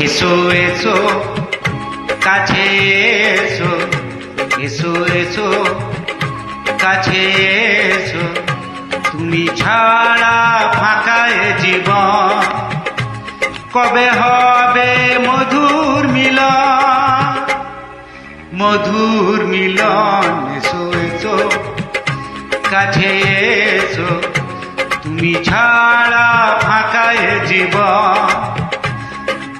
এসো এসো, কাছে এসো এসো এসো, কাছে এসো। তুমি ছাড়া ফাঁকায় জীবন। কবে হবে মধুর মিলন? মধুর মিলন, এসো এসো, কাছে এসো। তুমি ছাড়া ফাঁকায় জীবন।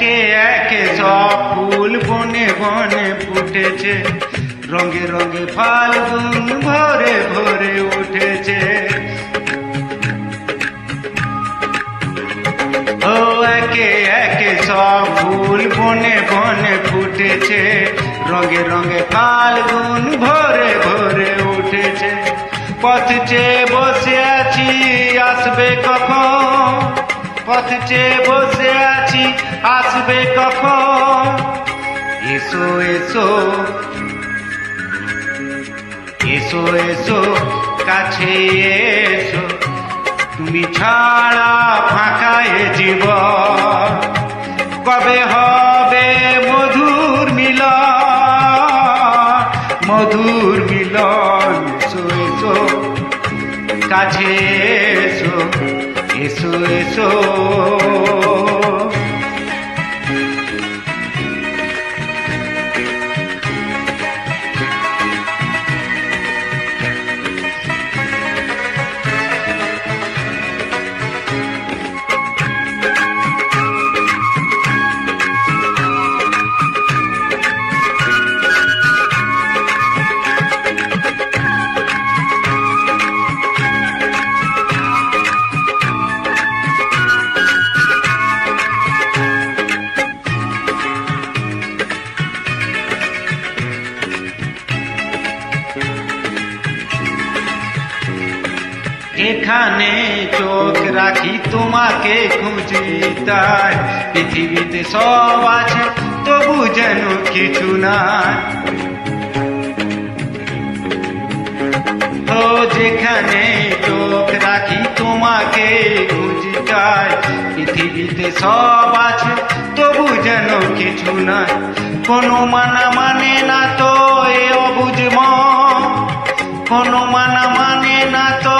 একে একে সব ফুল বনে বনে ফুটেছে। রঙে রঙে ফাল্গুন ভরে ভরে উঠেছে। ও একে একে সব ফুল বনে বনে ফুটেছে। রঙে রঙে ফাল্গুন ভরে ভরে উঠেছে। পথ চেয়ে বসে আছি, আসবে কখন? পথ চেয়ে বসে আছি, আসবে কখন? এসো এসো। এসো এসো, কাছে এসো। তুমি ছাড়া ফাঁকায় জীব কবে হবে মধুর মিলন? মধুর মিলন এসো। কাছে এসো। এসো এসো এখানে চোখ রাখি তোমাকে খুঁজি তাই পৃথিবীতে সব আছে, তবু যেন কিছু নাই। ও যেখানে চোখ রাখি তোমাকে খুঁজি তাই পৃথিবীতে সব আছে, তবু যেন কিছু নাই। কোনো মানা মানে না তো এ মন। কোনো মানা মানে না তো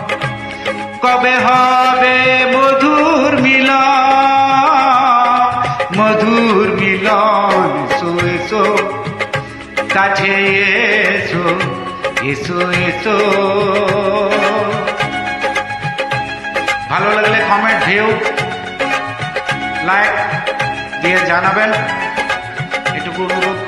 কবে হবে মধুর মিলন? মধুর মিলন, এসো এসো, কাছে এসো এসো এসো। ভালো লাগলে কমেন্ট ভিউ লাইক দিয়ে জানাবেন। এটুকু অনুরোধ।